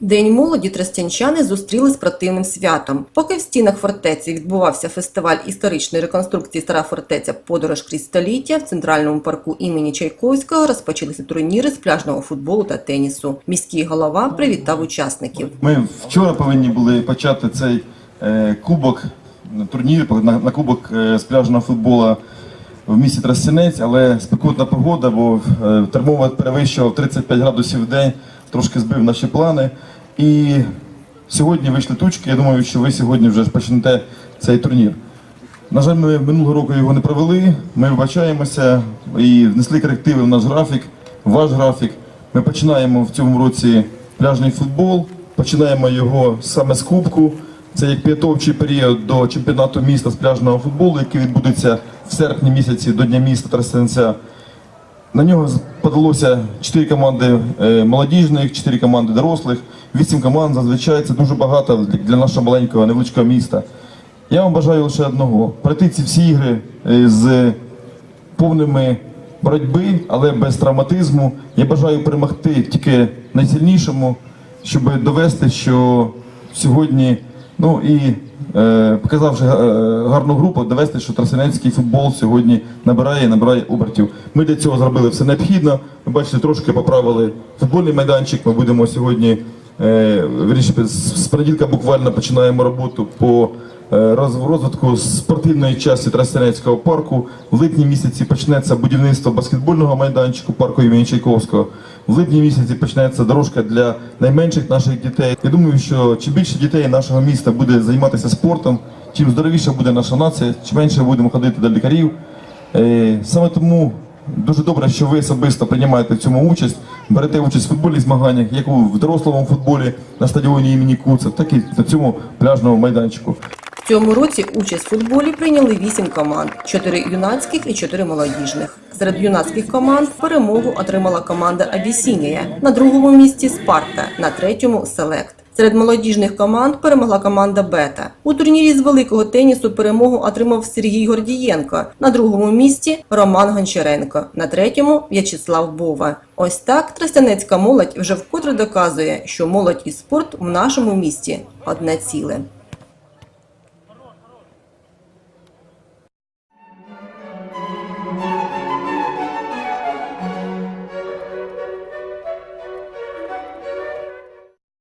День молоді тростянчани зустріли з противним святом. Поки в стінах фортеці відбувався фестиваль історичної реконструкції Стара фортеця Подорож крізь століття в центральному парку імені Чайковського розпочалися турніри з пляжного футболу та тенісу. Міський голова привітав учасників. Ми вчора повинні були почати цей е, кубок, турнір на, кубок е, з пляжного футболу в місті Тростянець, але спекотна погода, бо е, термометр перевищував 35 градусів в день, трошки збив наші плани. І сьогодні вийшли тучки. Я думаю, що ви сьогодні вже почнете цей турнір. На жаль, ми минулого року його не провели. Ми вибачаємося і внесли корективи в наш графік, в ваш графік. Ми починаємо в цьому році пляжний футбол, починаємо його саме з кубку. Це як підготовчий період до чемпіонату міста з пляжного футболу, який відбудеться в серпні місяці до Дня міста Тростянця. На нього подалося 4 команди е, молодіжних, 4 команди дорослих, 8 команд. Зазвичай це дуже багато для- нашого маленького невеличкого міста. Я вам бажаю лише одного: пройти ці всі ігри е, з повними боротьби, але без травматизму. Я бажаю перемогти тільки найсильнішому, щоб довести, що сьогодні, ну і е, показавши е, гарну групу, довести, що тростянецький футбол сьогодні набирає, набирає обертів. Ми для цього зробили все необхідно. Ви бачите, трошки поправили футбольний майданчик. Ми будемо сьогодні. Е, з понеділка буквально починаємо роботу по розвитку спортивної частини Тростянецького парку. В липні місяці почнеться будівництво баскетбольного майданчику парку імені Чайковського. В липні місяці почнеться дорожка для найменших наших дітей. Я думаю, що чим більше дітей нашого міста буде займатися спортом, чим здоровіша буде наша нація, чим менше будемо ходити до лікарів. Е, Саме тому дуже добре, що ви особисто приймаєте в цьому участь, берете участь в футбольних змаганнях, як у дорослому футболі на стадіоні імені Куца, так і на цьому пляжному майданчику. Цьому році участь в футболі прийняли 8 команд: 4 юнацьких і 4 молодіжних. Серед юнацьких команд перемогу отримала команда Абісінія, на другому місці Спарта, на третьому Селект. Серед молодіжних команд перемогла команда Бета. У турнірі з великого тенісу перемогу отримав Сергій Гордієнко. На другому місці Роман Гончаренко, на третьому В'ячеслав Бова. Ось так тростянецька молодь вже вкотре доказує, що молодь і спорт в нашому місті одне ціле.